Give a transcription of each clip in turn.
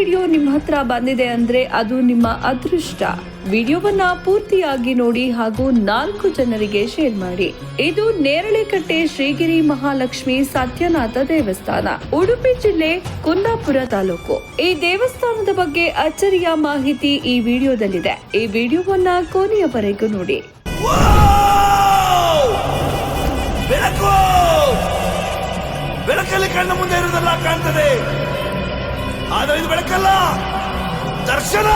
Video ನಿಮ್ಮ ಹತ್ರ ಬಂದಿದೆ ಅಂದ್ರೆ ಅದು ನಿಮ್ಮ ಅದೃಷ್ಟ. ವಿಡಿಯೋವನ್ನ ಪೂರ್ತಿಯಾಗಿ ನೋಡಿ ಹಾಗೂ ನಾಲ್ಕು ಜನರಿಗೆ ಶೇರ್ ಮಾಡಿ. ಇದು ನೇರಳೆಕಟ್ಟೆ ಶ್ರೀಗಿರಿ ಮಹಾಲಕ್ಷ್ಮಿ ಸತ್ಯನಾಥ ದೇವಸ್ಥಾನ, ಉಡುಪಿ ಜಿಲ್ಲೆ ಕುಂದಾಪುರ ತಾಲೂಕು. ಈ ದೇವಸ್ಥಾನದ ಬಗ್ಗೆ ಅಚ್ಚರಿಯ ಮಾಹಿತಿ ಈ ವಿಡಿಯೋದಲ್ಲಿದೆ. ಈ ವಿಡಿಯೋವನ್ನ ಕೊನೆಯವರೆಗೂ ನೋಡಿ. ಬೆಳಕಲ್ಲಿ ಕಣ್ಣ ಮುಂದೆ ಕಾಣ್ತದೆ. ಆದರೆ ಇದು ಬೆಳಕಲ್ಲ. ದರ್ಶನ!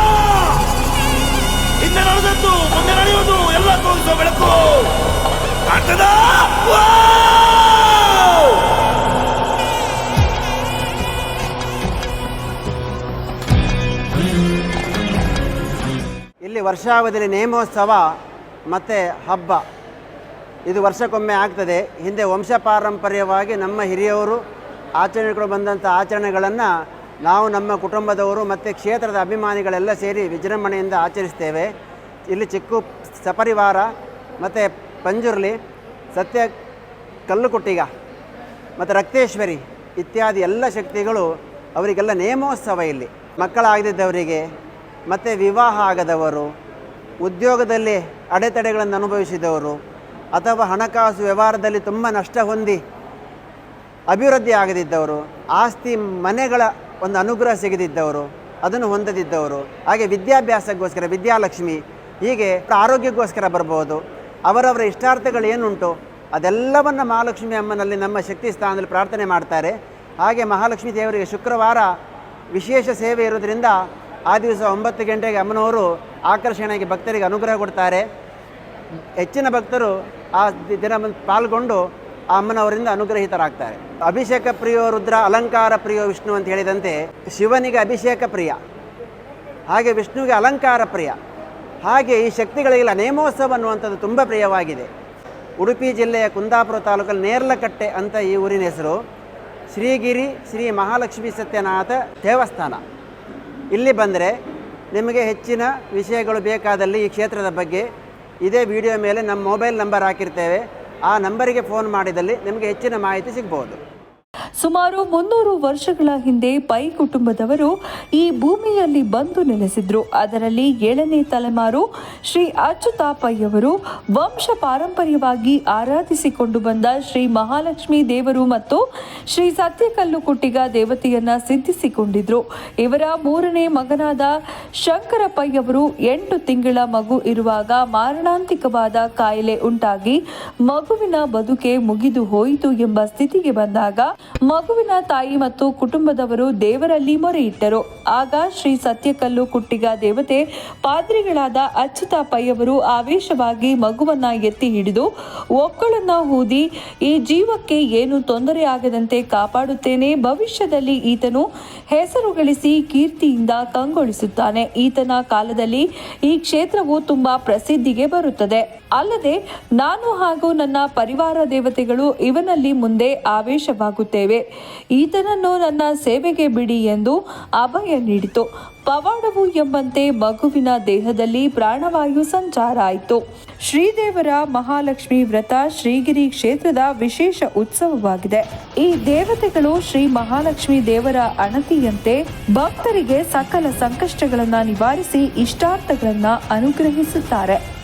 ಹಿಂದೆ ನಡೆದದ್ದು, ಮುಂದೆ ನಡೆಯುವುದು, ಎಲ್ಲ ತೋರಿಸುವ ಬೆಳಕು. ಕಾಣ್ತದ? ಇಲ್ಲಿ ವರ್ಷಾವಧಿಯಲ್ಲಿ ನೇಮೋತ್ಸವ ಮತ್ತು ಹಬ್ಬ. ಇದು ವರ್ಷಕ್ಕೊಮ್ಮೆ ಆಗ್ತದೆ. ಹಿಂದೆ ವಂಶ ಪಾರಂಪರ್ಯವಾಗಿ ನಮ್ಮ ಹಿರಿಯವರು, ಆಚರಣೆಗಳು ಬಂದಂಥ ಆಚರಣೆಗಳನ್ನು ನಾವು ನಮ್ಮ ಕುಟುಂಬದವರು ಮತ್ತು ಕ್ಷೇತ್ರದ ಅಭಿಮಾನಿಗಳೆಲ್ಲ ಸೇರಿ ವಿಜೃಂಭಣೆಯಿಂದ ಆಚರಿಸ್ತೇವೆ. ಇಲ್ಲಿ ಚಿಕ್ಕು ಸಪರಿವಾರ ಮತ್ತು ಪಂಜುರ್ಲಿ, ಸತ್ಯ ಕಲ್ಲುಕುಟ್ಟಿಗ ಮತ್ತು ರಕ್ತೇಶ್ವರಿ ಇತ್ಯಾದಿ ಎಲ್ಲ ಶಕ್ತಿಗಳು ಅವರಿಗೆಲ್ಲ ನೇಮೋತ್ಸವ ಇಲ್ಲಿ. ಮಕ್ಕಳಾಗದಿದ್ದವರಿಗೆ ಮತ್ತು ವಿವಾಹ ಆಗದವರು, ಉದ್ಯೋಗದಲ್ಲಿ ಅಡೆತಡೆಗಳನ್ನು ಅನುಭವಿಸಿದವರು ಅಥವಾ ಹಣಕಾಸು ವ್ಯವಹಾರದಲ್ಲಿ ತುಂಬ ನಷ್ಟ ಹೊಂದಿ ಅಭಿವೃದ್ಧಿ ಆಗದಿದ್ದವರು, ಆಸ್ತಿ ಮನೆಗಳ ಒಂದು ಅನುಗ್ರಹ ಸಿಗದಿದ್ದವರು, ಅದನ್ನು ಹೊಂದದಿದ್ದವರು, ಹಾಗೆ ವಿದ್ಯಾಭ್ಯಾಸಕ್ಕೋಸ್ಕರ ವಿದ್ಯಾಲಕ್ಷ್ಮಿ, ಹೀಗೆ ಆರೋಗ್ಯಕ್ಕೋಸ್ಕರ ಬರ್ಬೋದು. ಅವರವರ ಇಷ್ಟಾರ್ಥಗಳು ಏನುಂಟು? ಅದೆಲ್ಲವನ್ನು ಮಹಾಲಕ್ಷ್ಮಿ ಅಮ್ಮನಲ್ಲಿ ನಮ್ಮ ಶಕ್ತಿ ಸ್ಥಾನದಲ್ಲಿ ಪ್ರಾರ್ಥನೆ ಮಾಡ್ತಾರೆ. ಹಾಗೆ ಮಹಾಲಕ್ಷ್ಮಿ ದೇವರಿಗೆ ಶುಕ್ರವಾರ ವಿಶೇಷ ಸೇವೆ ಇರೋದರಿಂದ ಆ ದಿವಸ ಒಂಬತ್ತು ಗಂಟೆಗೆ ಅಮ್ಮನವರು ಆಕರ್ಷಣೆಗೆ ಭಕ್ತರಿಗೆ ಅನುಗ್ರಹ ಕೊಡ್ತಾರೆ. ಹೆಚ್ಚಿನ ಭಕ್ತರು ಆ ದಿನ ಪಾಲ್ಗೊಂಡು ಅಮ್ಮನವರಿಂದ ಅನುಗ್ರಹಿತರಾಗ್ತಾರೆ. ಅಭಿಷೇಕ ಪ್ರಿಯೋ ರುದ್ರ, ಅಲಂಕಾರ ಪ್ರಿಯೋ ವಿಷ್ಣು ಅಂತ ಹೇಳಿದಂತೆ ಶಿವನಿಗೆ ಅಭಿಷೇಕ ಪ್ರಿಯ, ಹಾಗೆ ವಿಷ್ಣುವಿಗೆ ಅಲಂಕಾರ ಪ್ರಿಯ, ಹಾಗೆ ಈ ಶಕ್ತಿಗಳಿಗೆಲ್ಲ ನೇಮೋತ್ಸವ ಅನ್ನುವಂಥದ್ದು ತುಂಬ ಪ್ರಿಯವಾಗಿದೆ. ಉಡುಪಿ ಜಿಲ್ಲೆಯ ಕುಂದಾಪುರ ತಾಲೂಕಲ್ಲಿ ನೇರ್ಲಕಟ್ಟೆ ಅಂತ ಈ ಊರಿನ ಹೆಸರು. ಶ್ರೀಗಿರಿ, ಶ್ರೀ ಮಹಾಲಕ್ಷ್ಮೀ ಸತ್ಯನಾಥ ದೇವಸ್ಥಾನ. ಇಲ್ಲಿ ಬಂದರೆ ನಿಮಗೆ ಹೆಚ್ಚಿನ ವಿಷಯಗಳು ಬೇಕಾದಲ್ಲಿ ಈ ಕ್ಷೇತ್ರದ ಬಗ್ಗೆ ಇದೇ ವಿಡಿಯೋ ಮೇಲೆ ನಮ್ಮ ಮೊಬೈಲ್ ನಂಬರ್ ಹಾಕಿರ್ತೇವೆ. ಆ ನಂಬರಿಗೆ ಫೋನ್ ಮಾಡಿದಲ್ಲಿ ನಿಮಗೆ ಹೆಚ್ಚಿನ ಮಾಹಿತಿ ಸಿಗ್ಬೋದು. ಸುಮಾರು ಮುನ್ನೂರು ವರ್ಷಗಳ ಹಿಂದೆ ಪೈ ಕುಟುಂಬದವರು ಈ ಭೂಮಿಯಲ್ಲಿ ಬಂದು ನೆಲೆಸಿದ್ರು. ಅದರಲ್ಲಿ ಏಳನೇ ತಲೆಮಾರು ಶ್ರೀ ಅಚ್ಯುತಾಪಯ್ಯವರು ವಂಶ ಪಾರಂಪರ್ಯವಾಗಿ ಆರಾಧಿಸಿಕೊಂಡು ಬಂದ ಶ್ರೀ ಮಹಾಲಕ್ಷ್ಮಿ ದೇವರು ಮತ್ತು ಶ್ರೀ ಸತ್ಯಕಲ್ಲು ಕುಟ್ಟಿಗ ದೇವತೆಯನ್ನ ಸಿದ್ಧಿಸಿಕೊಂಡಿದ್ರು. ಇವರ ಮೂರನೇ ಮಗನಾದ ಶಂಕರಪ್ಪಯ್ಯವರು ಎಂಟು ತಿಂಗಳ ಮಗು ಇರುವಾಗ ಮಾರಣಾಂತಿಕವಾದ ಕಾಯಿಲೆ ಉಂಟಾಗಿ ಮಗುವಿನ ಬದುಕೆ ಮುಗಿದು ಹೋಯಿತು ಎಂಬ ಸ್ಥಿತಿಗೆ ಬಂದಾಗ ಮಗುವಿನ ತಾಯಿ ಮತ್ತು ಕುಟುಂಬದವರು ದೇವರಲ್ಲಿ ಮೊರೆಯಿಟ್ಟರು. ಆಗ ಶ್ರೀ ಸತ್ಯಕಲ್ಲು ಕುಟ್ಟಿಗ ದೇವತೆ ಪಾದ್ರಿಗಳಾದ ಅಚ್ಯುತ ಪೈಯವರು ಆವೇಶವಾಗಿ ಮಗುವನ್ನ ಎತ್ತಿ ಹಿಡಿದು ಒಕ್ಕಳನ್ನ ಊದಿ ಈ ಜೀವಕ್ಕೆ ಏನು ತೊಂದರೆ ಆಗದಂತೆ ಕಾಪಾಡುತ್ತೇನೆ. ಭವಿಷ್ಯದಲ್ಲಿ ಈತನು ಹೆಸರು ಗಳಿಸಿ ಕೀರ್ತಿಯಿಂದ ಕಂಗೊಳಿಸುತ್ತಾನೆ. ಈತನ ಕಾಲದಲ್ಲಿ ಈ ಕ್ಷೇತ್ರವು ತುಂಬಾ ಪ್ರಸಿದ್ಧಿಗೆ ಬರುತ್ತದೆ. ಅಲ್ಲದೆ ನಾನು ಹಾಗೂ ನನ್ನ ಪರಿವಾರ ದೇವತೆಗಳು ಇವನಲ್ಲಿ ಮುಂದೆ ಆವೇಶವಾಗುತ್ತೇವೆ. ಈತನನ್ನು ನನ್ನ ಸೇವೆಗೆ ಬಿಡಿ ಎಂದು ಅಭಯ ನೀಡಿತು. ಪವಾಡವು ಎಂಬಂತೆ ಮಗುವಿನ ದೇಹದಲ್ಲಿ ಪ್ರಾಣವಾಯು ಸಂಚಾರ ಆಯಿತು. ಶ್ರೀದೇವರ ಮಹಾಲಕ್ಷ್ಮಿ ವ್ರತ ಶ್ರೀಗಿರಿ ಕ್ಷೇತ್ರದ ವಿಶೇಷ ಉತ್ಸವವಾಗಿದೆ. ಈ ದೇವತೆಗಳು ಶ್ರೀ ಮಹಾಲಕ್ಷ್ಮಿ ದೇವರ ಅಣತಿಯಂತೆ ಭಕ್ತರಿಗೆ ಸಕಲ ಸಂಕಷ್ಟಗಳನ್ನ ನಿವಾರಿಸಿ ಇಷ್ಟಾರ್ಥಗಳನ್ನ ಅನುಗ್ರಹಿಸುತ್ತಾರೆ.